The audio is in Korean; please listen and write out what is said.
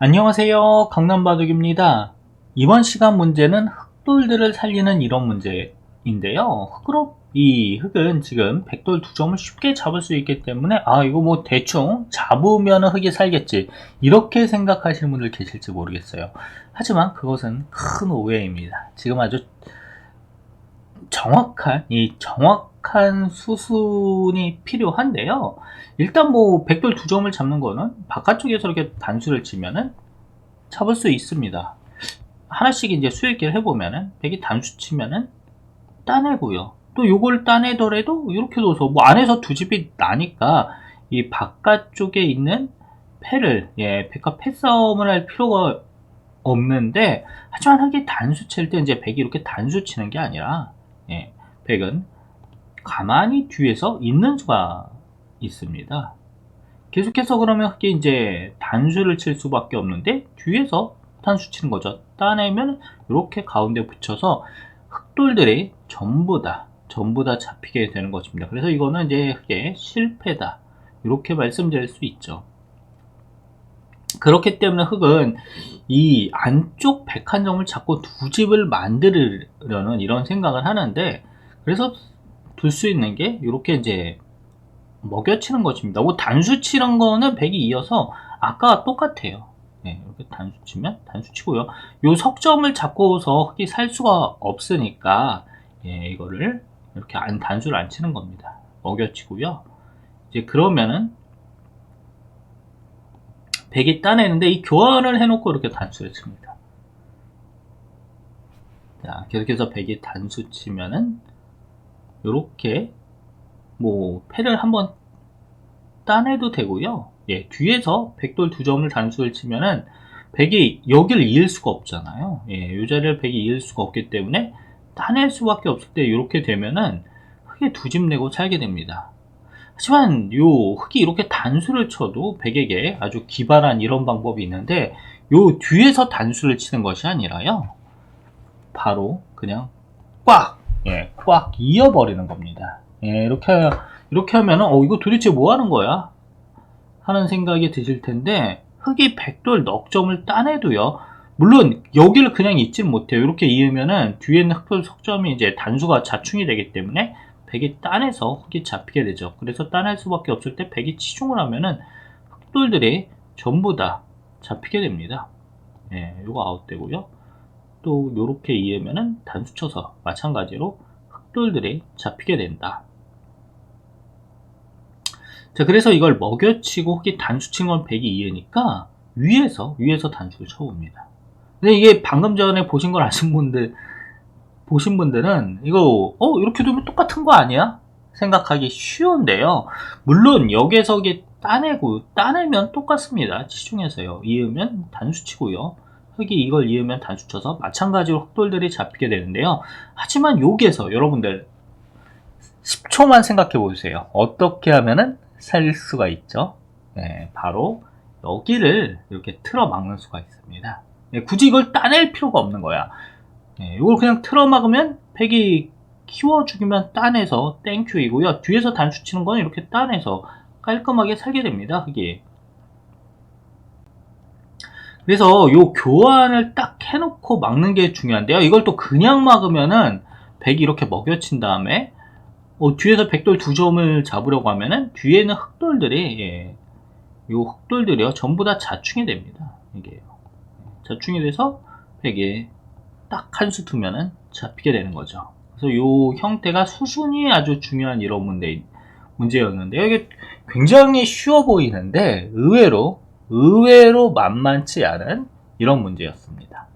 안녕하세요. 강남바둑입니다. 이번 시간 문제는 흑돌들을 살리는 이런 문제인데요. 흑으로 이 흑은 지금 백돌 두 점을 쉽게 잡을 수 있기 때문에 아 이거 뭐 대충 잡으면 흑이 살겠지 이렇게 생각하시는 분들 계실지 모르겠어요. 하지만 그것은 큰 오해입니다. 지금 아주 정확한 이 정확 한 수순이 필요한데요. 일단 뭐 백돌 두 점을 잡는 거는 바깥쪽에서 이렇게 단수를 치면은 잡을 수 있습니다. 하나씩 이제 수익기를 해보면은 백이 단수 치면은 따내고요. 또 요걸 따내더라도 이렇게 둬서 뭐 안에서 두 집이 나니까 이 바깥쪽에 있는 패를 예 백과 패 싸움을 할 필요가 없는데 하지만 하게 단수 칠 때 이제 백이 이렇게 단수 치는 게 아니라 예 백은 가만히 뒤에서 있는 수가 있습니다. 계속해서 그러면 흑이 이제 단수를 칠 수밖에 없는데 뒤에서 단수 치는 거죠. 따내면 이렇게 가운데 붙여서 흑돌들이 전부 다 전부 다 잡히게 되는 것입니다. 그래서 이거는 이제 흑의 실패다. 이렇게 말씀드릴 수 있죠. 그렇기 때문에 흑은 이 안쪽 백한점을 잡고 두 집을 만들려는 이런 생각을 하는데 그래서 둘 수 있는 게 이렇게 이제 먹여치는 것입니다. 뭐 단수 치는 거는 100이 이어서 아까와 똑같아요. 네, 이렇게 단수 치면 단수 치고요. 요 석점을 잡고서 흑이 살 수가 없으니까 예, 이거를 이렇게 안 단수를 안 치는 겁니다. 먹여치고요. 이제 그러면은 100이 따내는데 이 교환을 해놓고 이렇게 단수를 칩니다. 자, 계속해서 100이 단수 치면은 이렇게 뭐 패를 한번 따내도 되고요. 예, 뒤에서 백돌 두 점을 단수를 치면은 백이 여기를 이을 수가 없잖아요. 예, 요 자리를 백이 이을 수가 없기 때문에 따낼 수밖에 없을 때 이렇게 되면은 흑에 두 집 내고 살게 됩니다. 하지만 요 흑이 이렇게 단수를 쳐도 백에게 아주 기발한 이런 방법이 있는데 요 뒤에서 단수를 치는 것이 아니라요. 바로 그냥 꽉, 예, 꽉 이어버리는 겁니다. 예, 이렇게, 이렇게 하면은, 어, 이거 도대체 뭐 하는 거야? 하는 생각이 드실 텐데, 흑이 백돌 넉 점을 따내도요, 물론, 여기를 그냥 잊지 못해요. 이렇게 이으면은, 뒤에 있는 흑돌 석점이 이제 단수가 자충이 되기 때문에, 백이 따내서 흑이 잡히게 되죠. 그래서 따낼 수밖에 없을 때, 백이 치중을 하면은, 흑돌들이 전부 다 잡히게 됩니다. 예, 요거 아웃되고요. 또, 요렇게 이으면은, 단수 쳐서, 마찬가지로, 흑돌들이 잡히게 된다. 자, 그래서 이걸 먹여치고 혹이 단수 친 건 100이 이해니까 위에서, 위에서 단수를 쳐봅니다. 근데 이게 방금 전에 보신 걸 아신 분들, 보신 분들은 이거, 어, 이렇게 두면 똑같은 거 아니야? 생각하기 쉬운데요. 물론 여기에서 이게 따내고, 따내면 똑같습니다. 치중해서요. 이으면 단수 치고요. 흑이 이걸 이으면 단수 쳐서 마찬가지로 흑돌들이 잡히게 되는데요. 하지만 여기에서 여러분들 10초만 생각해 보세요. 어떻게 하면은 살 수가 있죠. 네, 바로 여기를 이렇게 틀어 막는 수가 있습니다. 네, 굳이 이걸 따낼 필요가 없는 거야. 네, 이걸 그냥 틀어 막으면 팩이 키워 죽이면 따내서 땡큐이고요. 뒤에서 단수 치는 건 이렇게 따내서 깔끔하게 살게 됩니다. 흑이. 그래서 요 교환을 딱 해놓고 막는 게 중요한데요. 이걸 또 그냥 막으면은 백이 이렇게 먹여친 다음에 어, 뒤에서 백돌 두 점을 잡으려고 하면은 뒤에는 흑돌들이 예, 요 흑돌들이요 전부 다 자충이 됩니다. 이게 자충이 돼서 백에 딱한 수 두면은 잡히게 되는 거죠. 그래서 요 형태가 수순이 아주 중요한 이런 문제 문제였는데요. 이게 굉장히 쉬워 보이는데 의외로 의외로 만만치 않은 이런 문제였습니다.